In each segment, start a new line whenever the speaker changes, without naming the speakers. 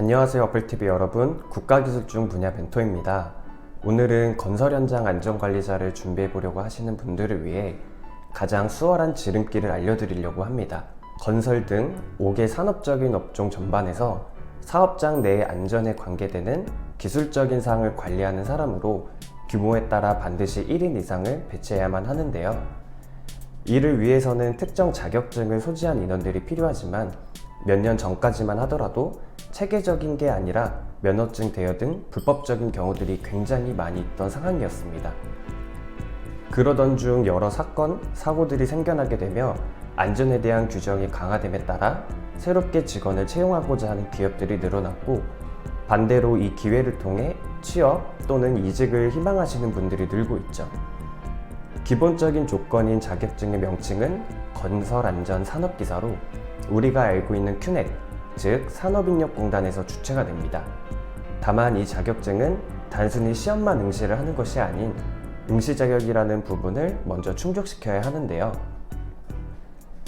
안녕하세요 어플TV 여러분. 국가기술중 분야 멘토입니다. 오늘은 건설 현장 안전관리자를 준비해 보려고 하시는 분들을 위해 가장 수월한 지름길을 알려드리려고 합니다. 건설 등 5개 산업적인 업종 전반에서 사업장 내의 안전에 관계되는 기술적인 사항을 관리하는 사람으로 규모에 따라 반드시 1인 이상을 배치해야만 하는데요. 이를 위해서는 특정 자격증을 소지한 인원들이 필요하지만 몇 년 전까지만 하더라도 체계적인 게 아니라 면허증 대여 등 불법적인 경우들이 굉장히 많이 있던 상황이었습니다. 그러던 중 여러 사건, 사고들이 생겨나게 되며 안전에 대한 규정이 강화됨에 따라 새롭게 직원을 채용하고자 하는 기업들이 늘어났고 반대로 이 기회를 통해 취업 또는 이직을 희망하시는 분들이 늘고 있죠. 기본적인 조건인 자격증의 명칭은 건설안전산업기사로 우리가 알고 있는 큐넷, 즉 산업인력공단에서 주체가 됩니다. 다만 이 자격증은 단순히 시험만 응시를 하는 것이 아닌 응시 자격이라는 부분을 먼저 충족시켜야 하는데요.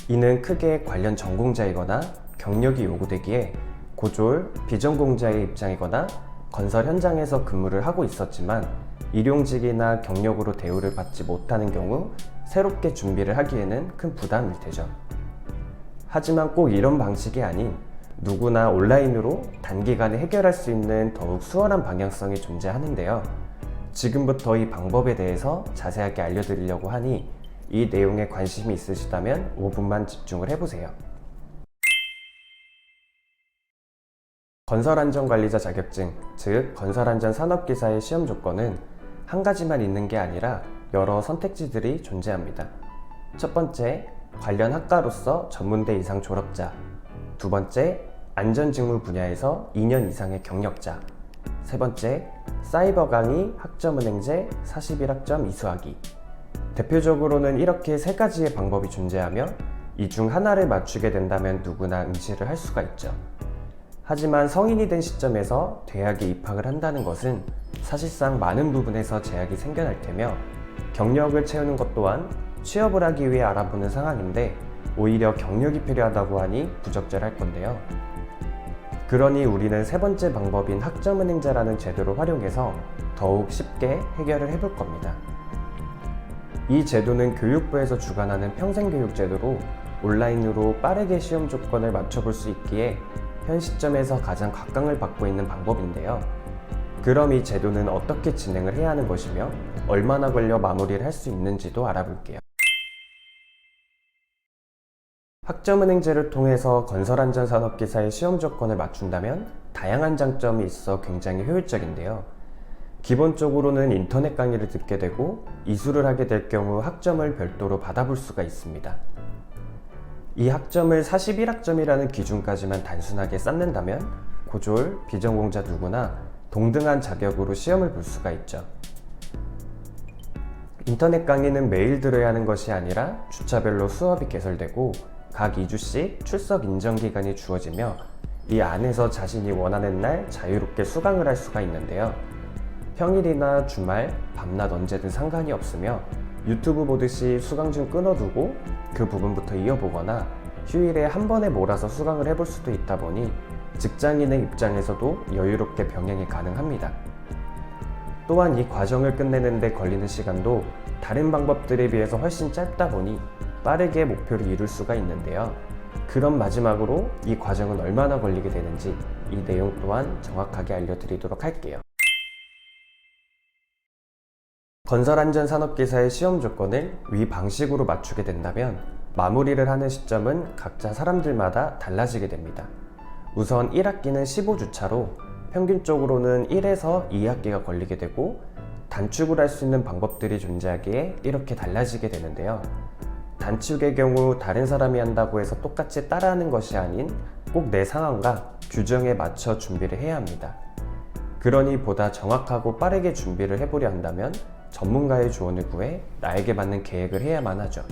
이는 크게 관련 전공자이거나 경력이 요구되기에 고졸, 비전공자의 입장이거나 건설 현장에서 근무를 하고 있었지만 일용직이나 경력으로 대우를 받지 못하는 경우 새롭게 준비를 하기에는 큰 부담일 테죠. 하지만 꼭 이런 방식이 아닌 누구나 온라인으로 단기간에 해결할 수 있는 더욱 수월한 방향성이 존재하는데요. 지금부터 이 방법에 대해서 자세하게 알려드리려고 하니 이 내용에 관심이 있으시다면 5분만 집중을 해보세요. 건설안전관리자 자격증, 즉 건설안전산업기사의 시험 조건은 한 가지만 있는 게 아니라 여러 선택지들이 존재합니다. 첫 번째, 관련 학과로서 전문대 이상 졸업자. 두 번째, 안전직무 분야에서 2년 이상의 경력자. 세 번째, 사이버 강의, 학점은행제, 41학점 이수하기. 대표적으로는 이렇게 세 가지의 방법이 존재하며 이 중 하나를 맞추게 된다면 누구나 응시를 할 수가 있죠. 하지만 성인이 된 시점에서 대학에 입학을 한다는 것은 사실상 많은 부분에서 제약이 생겨날 테며 경력을 채우는 것 또한 취업을 하기 위해 알아보는 상황인데 오히려 경력이 필요하다고 하니 부적절할 건데요. 그러니 우리는 세 번째 방법인 학점은행제라는 제도를 활용해서 더욱 쉽게 해결을 해볼 겁니다. 이 제도는 교육부에서 주관하는 평생교육 제도로 온라인으로 빠르게 시험 조건을 맞춰볼 수 있기에 현 시점에서 가장 각광을 받고 있는 방법인데요. 그럼 이 제도는 어떻게 진행을 해야 하는 것이며 얼마나 걸려 마무리를 할 수 있는지도 알아볼게요. 학점은행제를 통해서 건설안전산업기사의 시험 조건을 맞춘다면 다양한 장점이 있어 굉장히 효율적인데요. 기본적으로는 인터넷 강의를 듣게 되고 이수를 하게 될 경우 학점을 별도로 받아볼 수가 있습니다. 이 학점을 41학점이라는 기준까지만 단순하게 쌓는다면 고졸, 비전공자 누구나 동등한 자격으로 시험을 볼 수가 있죠. 인터넷 강의는 매일 들어야 하는 것이 아니라 주차별로 수업이 개설되고 각 2주씩 출석 인정 기간이 주어지며 이 안에서 자신이 원하는 날 자유롭게 수강을 할 수가 있는데요. 평일이나 주말, 밤낮 언제든 상관이 없으며 유튜브 보듯이 수강 중 끊어두고 그 부분부터 이어보거나 휴일에 한 번에 몰아서 수강을 해볼 수도 있다 보니 직장인의 입장에서도 여유롭게 병행이 가능합니다. 또한 이 과정을 끝내는데 걸리는 시간도 다른 방법들에 비해서 훨씬 짧다 보니 빠르게 목표를 이룰 수가 있는데요. 그럼 마지막으로 이 과정은 얼마나 걸리게 되는지 이 내용 또한 정확하게 알려드리도록 할게요. 건설안전산업기사의 시험 조건을 위 방식으로 맞추게 된다면 마무리를 하는 시점은 각자 사람들마다 달라지게 됩니다. 우선 1학기는 15주차로 평균적으로는 1에서 2학기가 걸리게 되고 단축을 할 수 있는 방법들이 존재하기에 이렇게 달라지게 되는데요. 단축의 경우 다른 사람이 한다고 해서 똑같이 따라하는 것이 아닌 꼭 내 상황과 규정에 맞춰 준비를 해야 합니다. 그러니 보다 정확하고 빠르게 준비를 해보려 한다면 전문가의 조언을 구해 나에게 맞는 계획을 해야만 하죠.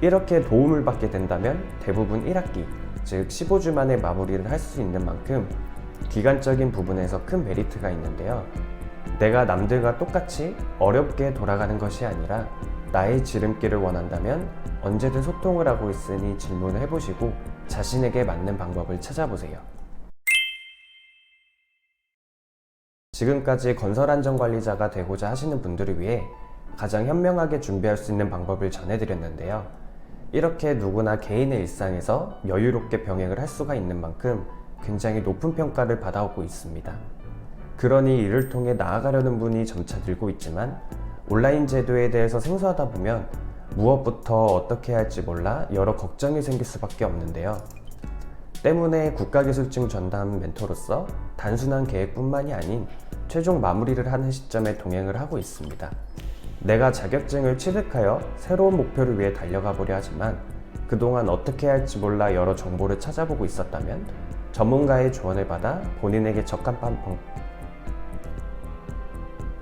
이렇게 도움을 받게 된다면 대부분 1학기, 즉 15주 만에 마무리를 할 수 있는 만큼 기간적인 부분에서 큰 메리트가 있는데요. 내가 남들과 똑같이 어렵게 돌아가는 것이 아니라 나의 지름길을 원한다면 언제든 소통을 하고 있으니 질문을 해보시고 자신에게 맞는 방법을 찾아보세요. 지금까지 건설안전관리자가 되고자 하시는 분들을 위해 가장 현명하게 준비할 수 있는 방법을 전해드렸는데요. 이렇게 누구나 개인의 일상에서 여유롭게 병행을 할 수가 있는 만큼 굉장히 높은 평가를 받아오고 있습니다. 그러니 이를 통해 나아가려는 분이 점차 늘고 있지만 온라인 제도에 대해서 생소하다 보면 무엇부터 어떻게 할지 몰라 여러 걱정이 생길 수밖에 없는데요. 때문에 국가기술증 전담 멘토로서 단순한 계획뿐만이 아닌 최종 마무리를 하는 시점에 동행을 하고 있습니다. 내가 자격증을 취득하여 새로운 목표를 위해 달려가 보려 하지만 그동안 어떻게 할지 몰라 여러 정보를 찾아보고 있었다면 전문가의 조언을 받아 본인에게 적합한 방...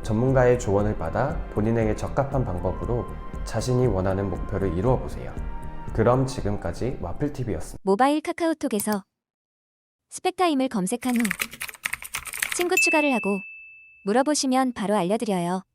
전문가의 조언을 받아 본인에게 적합한 방법으로 자신이 원하는 목표를 이루어 보세요. 그럼 지금까지 와플TV였습니다.
모바일 카카오톡에서 스펙타임을 검색한 후 친구 추가를 하고 물어보시면 바로 알려드려요.